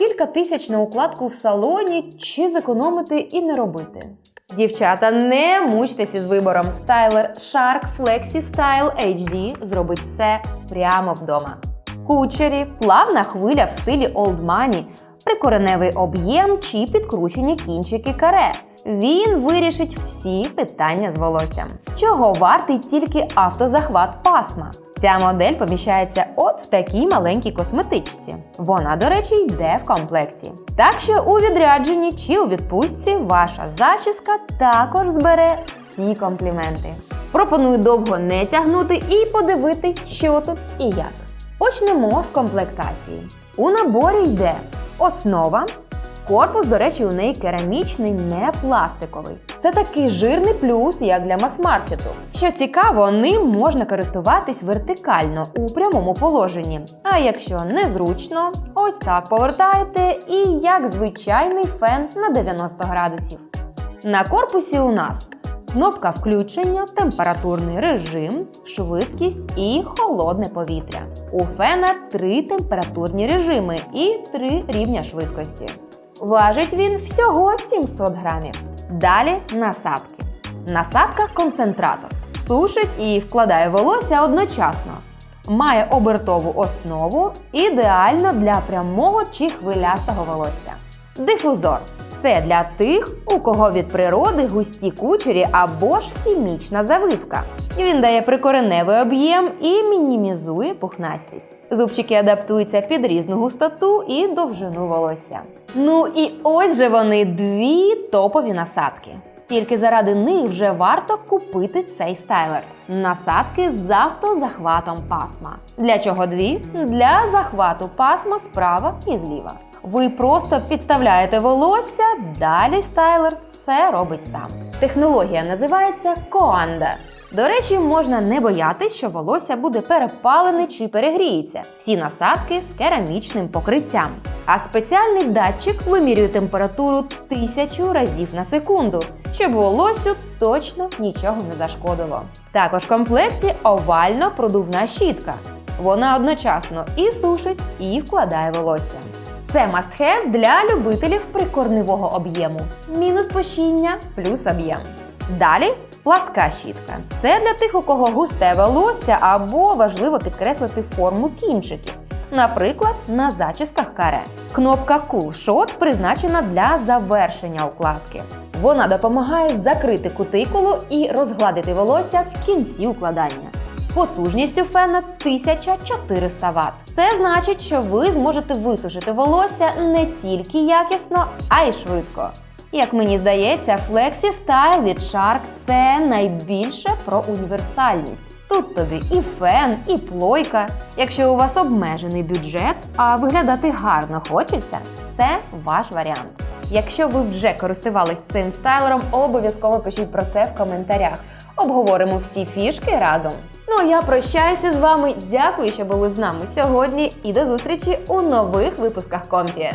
Кілька тисяч на укладку в салоні чи зекономити і не робити. Дівчата, не мучтесь із вибором. Стайлер Shark Flexi Style HD зробить все прямо вдома. Кучері, плавна хвиля в стилі Old Money, прикореневий об'єм чи підкручені кінчики каре. Він вирішить всі питання з волоссям. Чого вартий тільки автозахват пасма? Ця модель поміщається от в такій маленькій косметичці. Вона, до речі, йде в комплекті. Так що у відрядженні чи у відпустці ваша зачіска також збере всі компліменти. Пропоную довго не тягнути і подивитись, що тут і як. Почнемо з комплектації. У наборі йде основа. Корпус, до речі, у неї керамічний, не пластиковий. Це такий жирний плюс, як для мас-маркету. Що цікаво, ним можна користуватись вертикально у прямому положенні. А якщо незручно, ось так повертаєте і як звичайний фен на 90 градусів. На корпусі у нас кнопка включення, температурний режим, швидкість і холодне повітря. У фена три температурні режими і три рівня швидкості. Важить він всього 700 грамів. Далі насадки. Насадка концентратор. Сушить і вкладає волосся одночасно. Має обертову основу, ідеально для прямого чи хвилястого волосся. Дифузор це для тих, у кого від природи густі кучері або ж хімічна завивка. Він дає прикореневий об'єм і мінімізує пухнастість. Зубчики адаптуються під різну густоту і довжину волосся. Ну і ось же вони дві топові насадки. Тільки заради них вже варто купити цей стайлер. Насадки з автозахватом пасма. Для чого дві? Для захвату пасма справа і зліва. Ви просто підставляєте волосся, далі стайлер все робить сам. Технологія називається коанда. До речі, можна не боятись, що волосся буде перепалене чи перегріється. Всі насадки з керамічним покриттям. А спеціальний датчик вимірює температуру тисячу разів на секунду, щоб волосю точно нічого не зашкодило. Також в комплекті овально продувна щітка. Вона одночасно і сушить, і вкладає волосся. Це мастхев для любителів прикорневого об'єму. Мінус пощіння плюс об'єм. Далі пласка щітка. Це для тих, у кого густе волосся або важливо підкреслити форму кінчиків. Наприклад, на зачісках каре. Кнопка Cool Shot призначена для завершення укладки. Вона допомагає закрити кутикулу і розгладити волосся в кінці укладання. Потужність у фена 1400 Вт. Це значить, що ви зможете висушити волосся не тільки якісно, а й швидко. Як мені здається, Flexi Style від Shark – це найбільше про універсальність. Тут тобі і фен, і плойка. Якщо у вас обмежений бюджет, а виглядати гарно хочеться, це ваш варіант. Якщо ви вже користувались цим стайлером, обов'язково пишіть про це в коментарях. Обговоримо всі фішки разом. Ну а я прощаюся з вами. Дякую, що були з нами сьогодні, і до зустрічі у нових випусках Компі.